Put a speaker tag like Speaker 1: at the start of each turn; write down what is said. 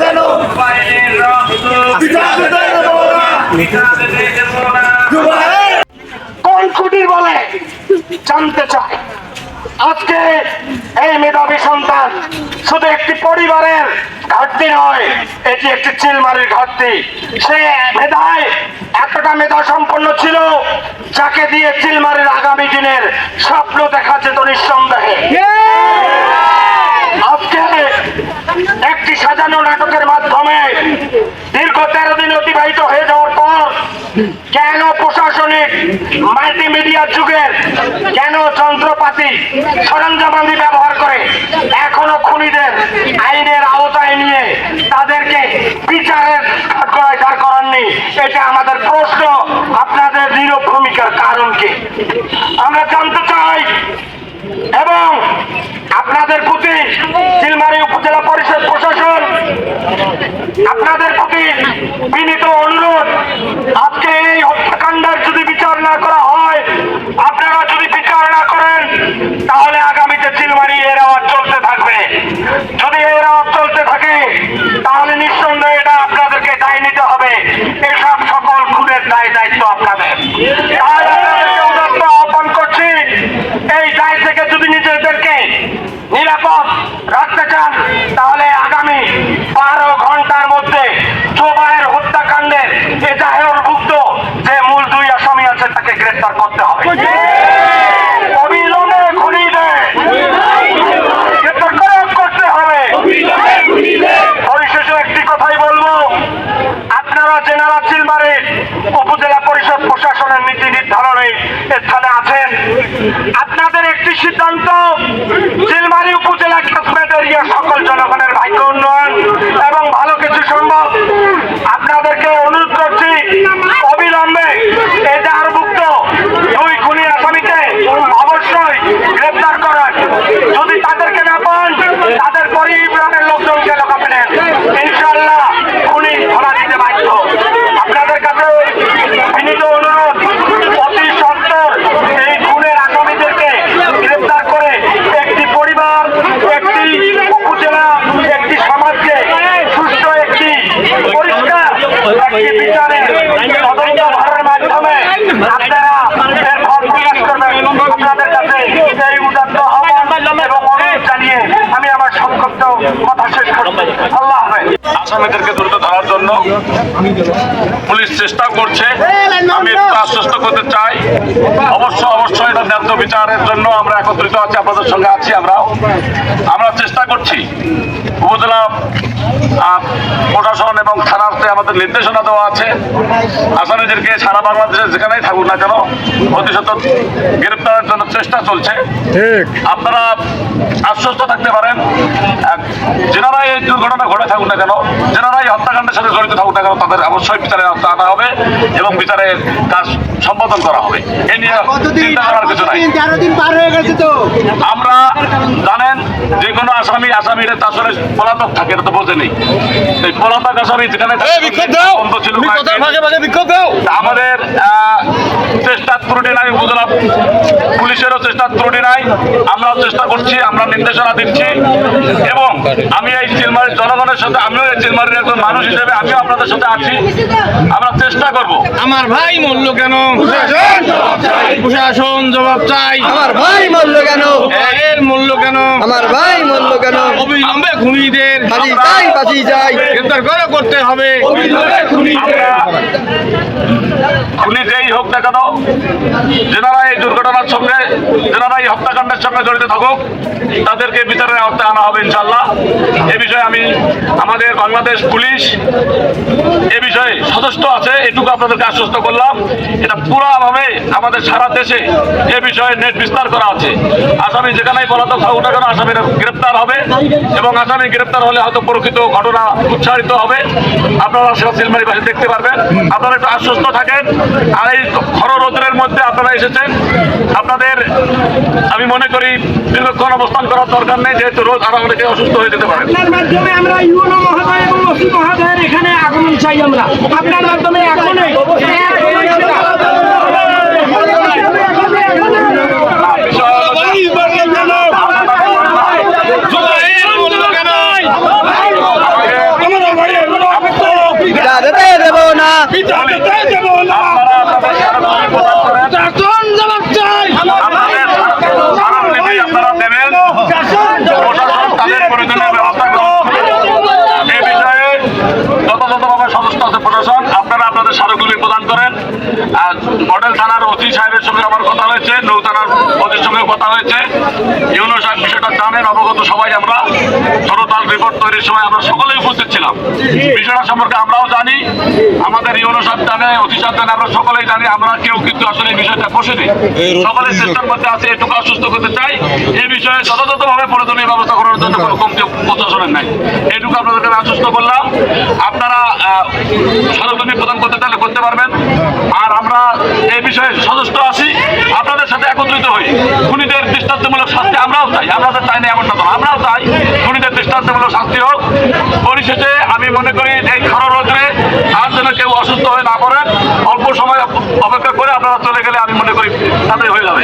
Speaker 1: কেন
Speaker 2: খুঁটির বলে জানতে চাই? আজকে এই মেধাবী সন্তান শুধু একটি পরিবারের ঘাটতি নয়, এটি একটি চিলমারির ঘাটতি। সে মেধায় এতটা মেধা সম্পন্ন ছিল যাকে দিয়ে চিলমারের আগামী দিনের স্বপ্ন দেখা যেত নিঃসন্দেহে। আজকে একটি সাজানো নাটকের মাধ্যমে দীর্ঘ তেরো দিন অতিবাহিত হয়ে যাওয়ার পর কেন প্রশাসনিক মাল্টিমিডিয়ার যুগের কেন যন্ত্রপাতি সরঞ্জামাদি ব্যবহার করে? এখনও খুনিদের আইনের আওতায় নিয়ে তাদেরকে বিচারের কাঠগড়ায় দাঁড় এটা আমাদের প্রশ্ন, আপনাদের দৃঢ় ভূমিকার কারণ কি? আমরা জানতে চাই, এবং আপনাদের প্রতি শিলমারি উপজেলা পরিষদ প্রশাসন, আপনাদের প্রতি বিনীত অনুরোধ আজকে এই হত্যাকাণ্ডের যদি বিচার না করা হয় আপনারা যদি বিচার না করেন তাহলে আগামীতে চিলমারি এর আওয়াজ চলতে থাকবে যদি এর আওয়াজ চলতে থাকে তাহলে নিঃসন্দেহে এটা আপনাদেরকে দায় নিতে হবে এসব সকল খুনের দায় দায়িত্ব আপনাদের তাই আপনাদেরকে উদাত্ত আহ্বান করছি এই দায় থেকে যদি নিজেদেরকে নিরাপদ রাখতে চান, তাহলে আগামী বারো ঘণ্টার মধ্যে জোবায়ের হত্যাকাণ্ডের এজাহেরভুক্ত যে মূল দুই আসামি আছে, তাকে গ্রেফতার করতে হবে। অবিলম্বে করতে হবে। পরিশেষে একটি কথাই বলব, আপনারা জেনারা চিলমারির উপজেলা পরিষদ প্রশাসনের নীতি নির্ধারণে স্থানে আছেন, আপনাদের একটি সিদ্ধান্ত চিলমারি উপজেলা ক্যাসমেট এরিয়া সকল জনগণের ভাগ্য উন্নয়ন এবং ভালো কিছু সম্ভব। আপনাদেরকে অনুরোধ করছি অবিলম্বে এজাহারভুক্ত দুই খুনি আসামিকে অবশ্যই গ্রেপ্তার করান যদি তাদেরকে না পান তাদের পরিবারের লোকজনকে লোকাপে নেন ইনশাল্লাহ খুনি ধরা দিতে বাধ্য আপনাদের কাছে বিনীত অনুরোধ অতি সত্তর এই খুনের আসামিদেরকে গ্রেপ্তার করে একটি পরিবার একটি উপজেলা একটি সমাজকে সুস্থ একটি পরিষ্কার একটি বিচারে তদন্ত করার মাধ্যমে আপনারা আপনাদের কাছে জানিয়ে আমি আমার সংক্ষিপ্ত কথা শেষ করছি। আল্লাহ
Speaker 3: আসামিদেরকে দ্রুত ধরার জন্য পুলিশ চেষ্টা করছে। আমি আশ্বস্ত করতে চাই। অবশ্য অবশ্যই এটা ন্যায্য বিচারের জন্য আমরা একত্রিত আছি আপনাদের সঙ্গে আছি আমরাও। আমরা চেষ্টা করছি উপজেলা প্রশাসন এবং থানাতে আমাদের নির্দেশনা দেওয়া আছে। আসামিদেরকে সারা বাংলাদেশে যেখানেই থাকুক না কেন প্রতিশত গ্রেপ্তারের জন্য চেষ্টা চলছে। আপনারা আশ্বস্ত থাকতে পারেন। যেনারাই এই দুর্ঘটনা ঘটে থাকুক না কেন যেনারাই হত্যাকাণ্ডের সাথে জড়িত থাকুক না কেন তাদের অবশ্যই বিচারে আনা হবে এবং বিচারের কাজ সম্পাদন করা হবে।
Speaker 1: হয়ে
Speaker 3: আমরা জানেন যে কোনো আসামি আসামির আসলে পলাতক থাকে এটা তো বোঝেনি। এই পলাতক আসামি যেখানে ছিল আমাদের চেষ্টার ত্রুটি নাই উপজেলা পুলিশেরও চেষ্টার ত্রুটি নাই। আমরাও চেষ্টা করছি আমরা নির্দেশনা দিচ্ছি। এবং আমি এই চিলমারির জনগণের সাথে আমিও এই চিলমারির একজন মানুষ হিসেবে আমিও আপনাদের সাথে আছি। আমরা চেষ্টা করব।
Speaker 4: আমার ভাই মূল্য কেন? প্রশাসন! জবাব চাই।
Speaker 1: আমার ভাই মূল্য কেন?
Speaker 4: এর মূল্য কেন?
Speaker 1: আমার ভাই মরলো কেন?
Speaker 4: অবিলম্বে খুনিদের
Speaker 1: বাঁচি যাই বাঁচি যাই।
Speaker 4: গ্রেপ্তার করে করতে হবে।
Speaker 3: আমরা খুনি যেই হোক না কেন যেনারা এই দুর্ঘটনার সঙ্গে যেনারা এই হত্যাকাণ্ডের সঙ্গে জড়িত থাকুক তাদেরকে বিচারের আওতায় আনা হবে ইনশাল্লাহ এ বিষয়ে আমি আমাদের বাংলাদেশ পুলিশ এ বিষয়ে সদস্য আছে, এটুকু আপনাদেরকে আশ্বস্ত করলাম। এটা পুরাভাবে আমাদের সারা দেশে এ বিষয়ে নেট বিস্তার করা আছে। আসামি যেখানেই পলাতক থাকুক না কেন আসামিরা গ্রেপ্তার হবে এবং আসামি গ্রেপ্তার হলে হয়তো প্রকৃত ঘটনা উচ্চারিত হবে। আপনারা সিলমারি বাসে দেখতে পারবেন। আপনারা একটু আশ্বস্ত থাকেন। আর এই খর রোদ্রের মধ্যে আপনারা এসেছেন। আপনাদের, আমি মনে করি দীর্ঘক্ষণ অবস্থান করার দরকার নেই, যেহেতু রোজ আরও অনেকে অসুস্থ হয়ে যেতে পারে।
Speaker 5: আপনার মাধ্যমে আমরা ইউনো মহোদয় এবং মহোদয়ের এখানে আগমন চাই। আমরা আপনার মাধ্যমে এখনই
Speaker 3: দেব না দেব না আমার কথা হয়েছে নৌ থানার ওসির সঙ্গে কথা হয়েছে। ইউনো সাহেব বিষয়টা জানেন অবগত সবাই আমরা। সরতাল রিপোর্ট তৈরির সময় আমরা সকলেই উপস্থিত ছিলাম। বিষয়টা সম্পর্কে আমরাও জানি। আমাদের ইউনো সাহেব জানে অতি সাহেব জানে আমরা সকলেই জানি। আমরা কেউ কিন্তু আসলে এই বিষয়টা বসেনি। সকলের চেষ্টার মধ্যে আছে এটুকু আশ্বস্ত করতে চাই। এই বিষয়ে যথাযথভাবে প্রয়োজনীয় ব্যবস্থা করার জন্য কোনো কমতি প্রশাসনের নাই। এটুকু আপনাদেরকে আমি আশ্বস্ত করলাম। আপনারা সরকারি প্রদান করতে চাইলে করতে পারবেন। আর আমরা এই বিষয়ে সদস্য আছি। আপনাদের সাথে একত্রিত হই। খুনিদের দৃষ্টান্তমূলক শাস্তি আমরাও চাই তো চাই না এমনটা তো। আমরাও চাই খুনিদের দৃষ্টান্তমূলক শাস্তি হোক পরিশেষে আমি মনে করি এই খরা রোদ্রে আর যেন কেউ অসুস্থ হয়ে না পড়েন, অল্প সময় অপেক্ষা করে আপনারা চলে গেলে আমি মনে করি তাদের হয়ে যাবে